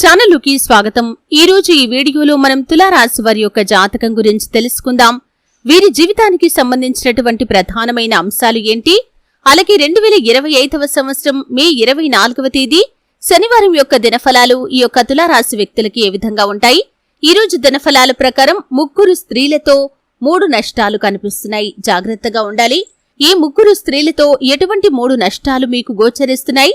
ఛానల్కి స్వాగతం. ఈ రోజు ఈ వీడియోలో మనం తులారాశి వారి యొక్క జాతకం గురించి తెలుసుకుందాం. వీరి జీవితానికి సంబంధించినటువంటి ప్రధానమైన అంశాలు ఏంటి? అలాగే రెండు వేల ఇరవై ఐదవ సంవత్సరం మే ఇరవై నాలుగవ తేదీ శనివారం యొక్క దినఫలాలు ఈ యొక్క తులారాశి వ్యక్తులకి ఏ విధంగా ఉంటాయి? ఈ రోజు దినఫలాల ప్రకారం ముగ్గురు స్త్రీలతో మూడు నష్టాలు కనిపిస్తున్నాయి. జాగ్రత్తగా ఉండాలి. ఈ ముగ్గురు స్త్రీలతో ఎటువంటి మూడు నష్టాలు మీకు గోచరిస్తున్నాయి?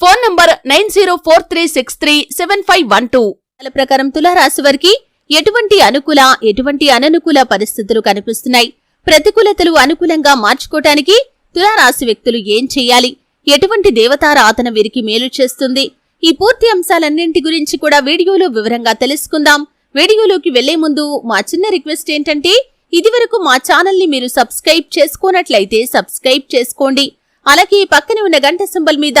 Phone number nine zero four three six three seven five one two. ప్రకారం తులారాశి వారికి ఎటువంటి అనుకూల ఎటువంటి అననుకూల పరిస్థితులు కనిపిస్తున్నాయి? ప్రతికూలతలు అనుకూలంగా మార్చుకోవటానికి తులారాశి వ్యక్తులు ఏం చేయాలి? ఎటువంటి దేవతారాధన వీరికి మేలు చేస్తుంది? ఈ పూర్తి అంశాలన్నింటి గురించి కూడా వీడియోలో వివరంగా తెలుసుకుందాం. వీడియోలోకి వెళ్ళే ముందు మా చిన్న రిక్వెస్ట్ ఏంటంటే ఇదివరకు మా ఛానల్ని మీరు సబ్స్క్రైబ్ చేసుకోనట్లయితే సబ్స్క్రైబ్ చేసుకోండి. అలాగే పక్కనే ఉన్న గంట సింబల్ మీద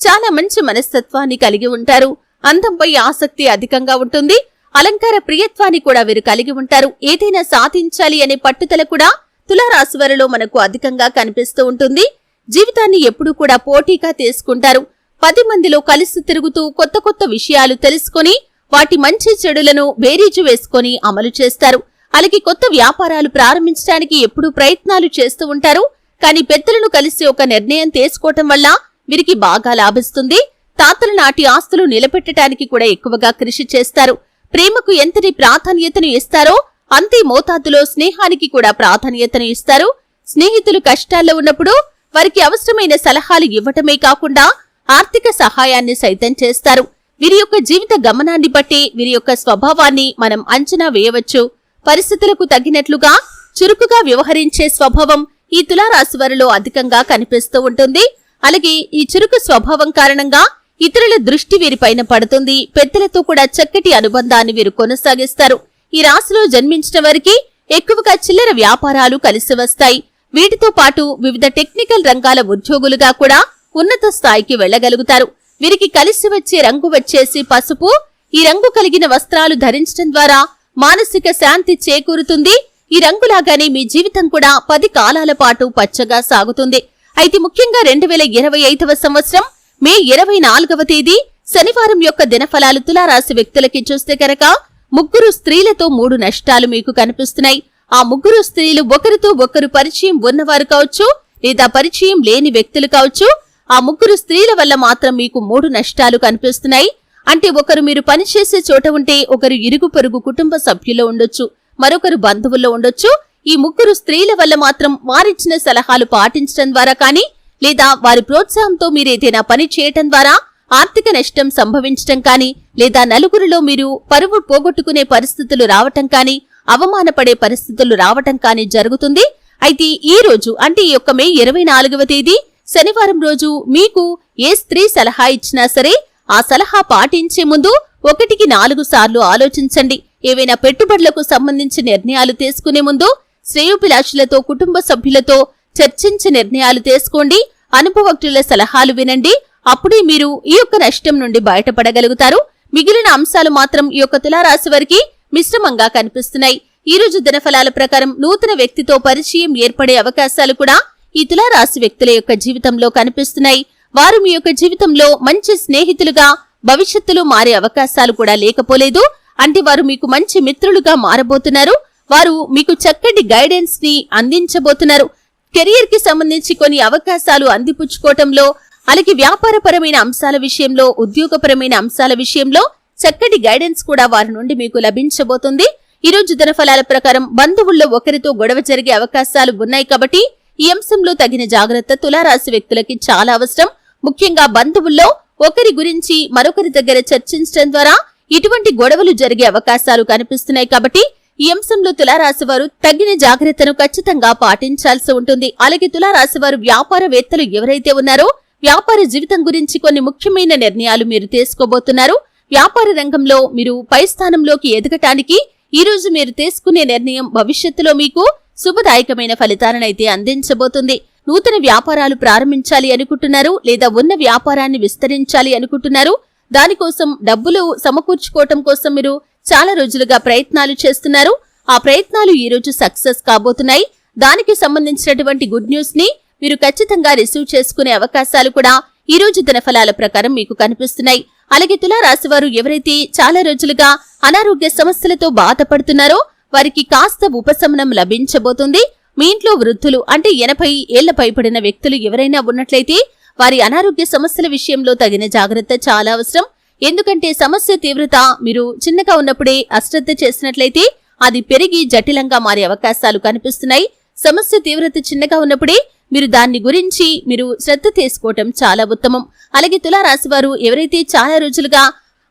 చాలా మంచి మనస్తత్వాన్ని కలిగి ఉంటారు. అందంపై ఆసక్తి అధికంగా ఉంటుంది. అలంకార ప్రియత్వాన్ని కూడా వీరు కలిగి ఉంటారు. ఏదైనా సాధించాలి అనే పట్టుదల కూడా తులారాశి వారిలో మనకు అధికంగా కనిపిస్తూ ఉంటుంది. జీవితాన్ని ఎప్పుడూ కూడా పోటీగా తీసుకుంటారు. పది మందిలో కలిసి తిరుగుతూ కొత్త కొత్త విషయాలు తెలుసుకొని వాటి మంచి చెడులను బేరీజు వేసుకొని అమలు చేస్తారు. అలాగే కొత్త వ్యాపారాలు ప్రారంభించడానికి ఎప్పుడూ ప్రయత్నాలు చేస్తూ ఉంటారు. కానీ పెద్దలను కలిసి ఒక నిర్ణయం తీసుకోవటం వల్ల వీరికి బాగా లాభిస్తుంది. తాతల నాటి ఆస్తులు నిలబెట్టడానికి కూడా ఎక్కువగా కృషి చేస్తారు. ప్రేమకు ఎంతటి ప్రాధాన్యతను ఇస్తారో అంతే మోతాదులో స్నేహానికి కూడా ప్రాధాన్యతను ఇస్తారు. స్నేహితులు కష్టాల్లో ఉన్నప్పుడు వారికి అవసరమైన సలహాలు ఇవ్వటమే కాకుండా ఆర్థిక సహాయాన్ని సైతం చేస్తారు. వీరి యొక్క జీవిత గమనాన్ని బట్టి వీరి యొక్క స్వభావాన్ని మనం అంచనా వేయవచ్చు. పరిస్థితులకు తగినట్లుగా చురుకుగా వ్యవహరించే స్వభావం ఈ తులారాశి వారిలో అధికంగా కనిపిస్తూ ఉంటుంది. అలాగే ఈ చురుకు స్వభావం కారణంగా ఇతరుల దృష్టి వీరిపైన పడుతుంది. పెద్దలతో కూడా చక్కటి అనుబంధాన్ని వీరు కొనసాగిస్తారు. ఈ రాశిలో జన్మించిన వారికి ఎక్కువగా చిల్లర వ్యాపారాలు కలిసి వస్తాయి. వీటితో పాటు వివిధ టెక్నికల్ రంగాల ఉద్యోగులుగా కూడా ఉన్నత స్థాయికి వెళ్ళగలుగుతారు వీరికి కలిసి వచ్చే రంగు వచ్చేసి పసుపు. ఈ రంగు కలిగిన వస్త్రాలు ధరించడం ద్వారా మానసిక శాంతి చేకూరుతుంది. ఈ రంగులాగానే మీ జీవితం కూడా పది కాలాల పాటు పచ్చగా సాగుతుంది. అయితే ముఖ్యంగా రెండు వేల ఇరవై ఐదవ సంవత్సరం మే ఇరవై నాలుగవ తేదీ శనివారం యొక్క దినఫలాలు తులారాశి వ్యక్తులకి చూస్తే కనుక ముగ్గురు స్త్రీలతో మూడు నష్టాలు మీకు కనిపిస్తున్నాయి. ఆ ముగ్గురు స్త్రీలు ఒకరితో ఒకరు పరిచయం ఉన్నవారు కావచ్చు లేదా పరిచయం లేని వ్యక్తులు కావచ్చు ఆ ముగ్గురు స్త్రీల వల్ల మాత్రం మీకు మూడు నష్టాలు కనిపిస్తున్నాయి. అంటే ఒకరు మీరు పనిచేసే చోట ఉంటే ఒకరు ఇరుగు పొరుగు కుటుంబ సభ్యుల్లో ఉండొచ్చు మరొకరు బంధువుల్లో ఉండొచ్చు ఈ ముగ్గురు స్త్రీల వల్ల మాత్రం వారిచ్చిన సలహాలు పాటించడం ద్వారా కానీ లేదా వారి ప్రోత్సాహంతో మీరేదైనా పని చేయటం ద్వారా ఆర్థిక నష్టం సంభవించటం కానీ లేదా నలుగురిలో మీరు పరువు పోగొట్టుకునే పరిస్థితులు రావటం కానీ అవమానపడే పరిస్థితులు రావటం కానీ జరుగుతుంది. అయితే ఈ రోజు అంటే ఈ యొక్క మే ఇరవై నాలుగవ తేదీ శనివారం రోజు మీకు ఏ స్త్రీ సలహా ఇచ్చినా సరే ఆ సలహా పాటించే ముందు ఒకటికి నాలుగు సార్లు ఆలోచించండి. ఏవైనా పెట్టుబడులకు సంబంధించి నిర్ణయాలు తీసుకునే ముందు శ్రేయోభిలాషులతో కుటుంబ సభ్యులతో చర్చించి నిర్ణయాలు తీసుకోండి. అనుభవజ్ఞుల సలహాలు వినండి. అప్పుడే మీరు ఈ యొక్క నష్టం నుండి బయటపడగలుగుతారు. మిగిలిన అంశాలు మాత్రం ఈ యొక్క తులారాశి వారికి మిశ్రమంగా కనిపిస్తున్నాయి. ఈ రోజు దినఫలాల ప్రకారం నూతన వ్యక్తితో పరిచయం ఏర్పడే అవకాశాలు కూడా ఈ తులారాశి వ్యక్తుల యొక్క జీవితంలో కనిపిస్తున్నాయి. వారు మీ యొక్క జీవితంలో మంచి స్నేహితులుగా భవిష్యత్తులో మారే అవకాశాలు కూడా లేకపోలేదు. అంటే వారు మీకు మంచి మిత్రులుగా మారబోతున్నారు. వారు మీకు చక్కటి గైడెన్స్ని అందించబోతున్నారు. కెరియర్కి సంబంధించి కొన్ని అవకాశాలు అందిపుచ్చుకోవటంలో అలాగే వ్యాపారపరమైన అంశాల విషయంలో ఉద్యోగపరమైన అంశాల విషయంలో చక్కటి గైడెన్స్ కూడా వారి నుండి మీకు లభించబోతుంది. ఈ రోజు ధనఫలాల ప్రకారం బంధువుల్లో ఒకరితో గొడవ జరిగే అవకాశాలు ఉన్నాయి కాబట్టి ఈ అంశంలో తగిన జాగ్రత్త తులారాశి వ్యక్తులకి చాలా అవసరం. ముఖ్యంగా బంధువుల్లో ఒకరి గురించి మరొకరి దగ్గర చర్చించడం ద్వారా ఇటువంటి గొడవలు జరిగే అవకాశాలు కనిపిస్తున్నాయి కాబట్టి ఈ అంశంలో తులారాశివారు తగిన జాగ్రత్తను ఖచ్చితంగా పాటించాల్సి ఉంటుంది. అలాగే తులారాశివారు వ్యాపారవేత్తలు ఎవరైతే ఉన్నారో వ్యాపార జీవితం గురించి కొన్ని ముఖ్యమైన నిర్ణయాలు మీరు తీసుకోబోతున్నారు. వ్యాపార రంగంలో మీరు పై స్థానంలోకి ఎదగటానికి ఈ రోజు మీరు తీసుకునే నిర్ణయం భవిష్యత్తులో మీకు శుభదాయకమైన ఫలితాలనైతే అందించబోతుంది. నూతన వ్యాపారాలు ప్రారంభించాలి అనుకుంటున్నారు లేదా ఉన్న వ్యాపారాన్ని విస్తరించాలి అనుకుంటున్నారు. దానికోసం డబ్బులు సమకూర్చుకోవటం కోసం మీరు చాలా రోజులుగా ప్రయత్నాలు చేస్తున్నారు. ఆ ప్రయత్నాలు ఈ రోజు సక్సెస్ కాబోతున్నాయి. దానికి సంబంధించినటువంటి గుడ్ న్యూస్ని మీరు ఖచ్చితంగా రిసీవ్ చేసుకునే అవకాశాలు కూడా ఈ రోజు దినఫలాల ప్రకారం మీకు కనిపిస్తున్నాయి. అలాగే తులారాశి వారు ఎవరైతే చాలా రోజులుగా అనారోగ్య సమస్యలతో బాధపడుతున్నారో వారికి కాస్త ఉపశమనం లభించబోతుంది. మీ ఇంట్లో వృద్ధులు అంటే ఎనభై ఏళ్ళ పైబడిన వ్యక్తులు ఎవరైనా ఉన్నట్లయితే వారి అనారోగ్య సమస్యల విషయంలో తగిన జాగ్రత్త చాలా అవసరం. ఎందుకంటే సమస్య తీవ్రత మీరు చిన్నగా ఉన్నప్పుడే అశ్రద్ధ చేసినట్లయితే అది పెరిగి జటిలంగా మారే అవకాశాలు కనిపిస్తున్నాయి. సమస్య తీవ్రత చిన్నగా ఉన్నప్పుడే మీరు దాన్ని గురించి మీరు శ్రద్ధ తీసుకోవటం చాలా ఉత్తమం. అలాగే తులారాశి వారు ఎవరైతే చాలా రోజులుగా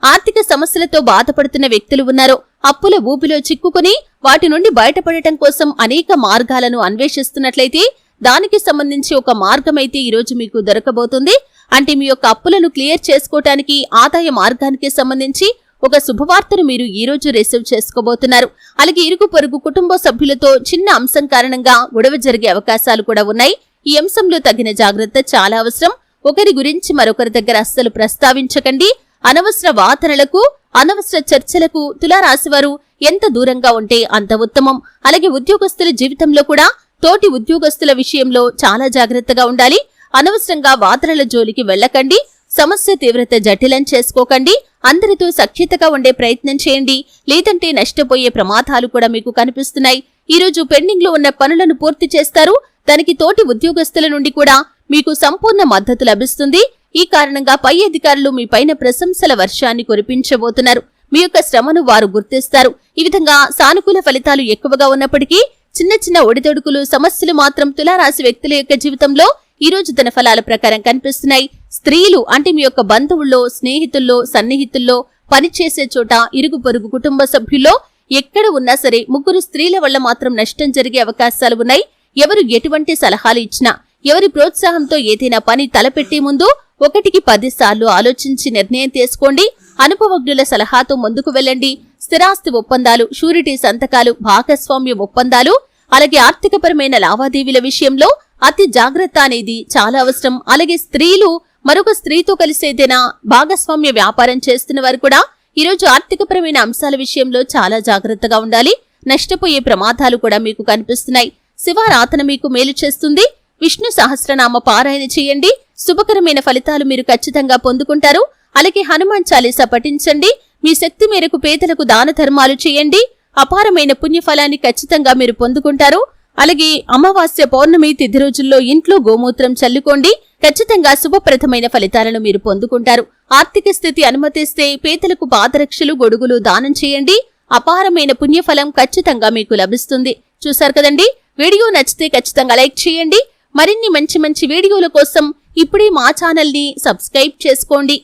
ఆర్థిక సమస్యలతో బాధపడుతున్న వ్యక్తులు ఉన్నారో అప్పుల ఊపిలో చిక్కుకుని వాటి నుండి బయటపడటం కోసం అనేక మార్గాలను అన్వేషిస్తున్నట్లయితే దానికి సంబంధించి ఒక మార్గమైతే ఈరోజు మీకు దొరకబోతుంది. అంటే మీ యొక్క అప్పులను క్లియర్ చేసుకోవటానికి ఆదాయ మార్గానికి సంబంధించి ఒక శుభవార్తను మీరు ఈ రోజు రిసీవ్ చేసుకోబోతున్నారు. అలాగే ఇరుగు పొరుగు కుటుంబ సభ్యులతో చిన్న అంశం కారణంగా గొడవ జరిగే అవకాశాలు కూడా ఉన్నాయి. ఈ అంశంలో తగిన జాగ్రత్త చాలా అవసరం. ఒకరి గురించి మరొకరి దగ్గర అస్సలు ప్రస్తావించకండి. అనవసర వాదనలకు అనవసర చర్చలకు తులారాశివారు ఎంత దూరంగా ఉంటే అంత ఉత్తమం. అలాగే ఉద్యోగస్తుల జీవితంలో కూడా తోటి ఉద్యోగస్తుల విషయంలో చాలా జాగ్రత్తగా ఉండాలి. అనవసరంగా వాదనల జోలికి వెళ్ళకండి. సమస్య తీవ్రత జటిలం చేసుకోకండి. అందరితో సఖ్యతగా ఉండే ప్రయత్నం చేయండి. లేదంటే నష్టపోయే ప్రమాదాలు కూడా మీకు కనిపిస్తున్నాయి. ఈ రోజు పెండింగ్లో ఉన్న పనులను పూర్తి చేస్తారు. దానికి తోటి ఉద్యోగస్తుల నుండి కూడా మీకు సంపూర్ణ మద్దతు లభిస్తుంది. ఈ కారణంగా పై అధికారులు మీ పైన ప్రశంసల వర్షాన్ని కురిపించబోతున్నారు. మీ యొక్క శ్రమను వారు గుర్తిస్తారు. ఈ విధంగా సానుకూల ఫలితాలు ఎక్కువగా ఉన్నప్పటికీ చిన్న చిన్న ఒడిదొడుకులు సమస్యలు మాత్రం తులారాశి వ్యక్తుల యొక్క జీవితంలో ఈ రోజు తన ఫలాల ప్రకారం కనిపిస్తున్నాయి. స్త్రీలు అంటే మీ యొక్క బంధువుల్లో స్నేహితుల్లో సన్నిహితుల్లో పనిచేసే చోట ఇరుగు పొరుగు కుటుంబ సభ్యుల్లో ఎక్కడ ఉన్నా సరే ముగ్గురు స్త్రీల వల్ల మాత్రం నష్టం జరిగే అవకాశాలు ఉన్నాయి. ఎవరు ఎటువంటి సలహాలు ఇచ్చినా ఎవరి ప్రోత్సాహంతో ఏదైనా పని తలపెట్టే ముందు ఒకటికి పది సార్లు ఆలోచించి నిర్ణయం తీసుకోండి. అనుభవజ్ఞుల సలహాతో ముందుకు వెళ్ళండి. స్థిరాస్తి ఒప్పందాలు షూరిటీ సంతకాలు భాగస్వామ్య ఒప్పందాలు అలాగే ఆర్థికపరమైన లావాదేవీల విషయంలో అతి జాగ్రత్త అనేది చాలా అవసరం. అలాగే స్త్రీలు మరొక స్త్రీతో కలిసేదైనా? భాగస్వామ్య వ్యాపారం చేస్తున్న వారు కూడా ఈరోజు ఆర్థికపరమైన అంశాల విషయంలో చాలా జాగ్రత్తగా ఉండాలి. నష్టపోయే ప్రమాదాలు కూడా మీకు కనిపిస్తున్నాయి. శివారాధన మీకు మేలు చేస్తుంది. విష్ణు సహస్రనామ పారాయణ చేయండి. శుభకరమైన ఫలితాలు మీరు ఖచ్చితంగా పొందుకుంటారు. అలాగే హనుమాన్ చాలీసా పఠించండి. మీ శక్తి మేరకు పేదలకు దాన ధర్మాలు చేయండి. అపారమైన పుణ్యఫలాన్ని ఖచ్చితంగా మీరు పొందుకుంటారు. అలాగే అమావాస్య పౌర్ణమి తిథి రోజుల్లో ఇంట్లో గోమూత్రం చల్లుకోండి. ఖచ్చితంగా శుభప్రదమైన ఫలితాలను మీరు పొందుకుంటారు. ఆర్థిక స్థితి అనుమతిస్తే పేదలకు పాదరక్షలు గొడుగులు దానం చేయండి. అపారమైన పుణ్యఫలం ఖచ్చితంగా మీకు లభిస్తుంది. చూశారు కదండి? వీడియో నచ్చితే ఖచ్చితంగా లైక్ చేయండి. మరిన్ని మంచి మంచి వీడియోల కోసం ఇప్పుడే మా ఛానల్ని సబ్స్క్రైబ్ చేసుకోండి.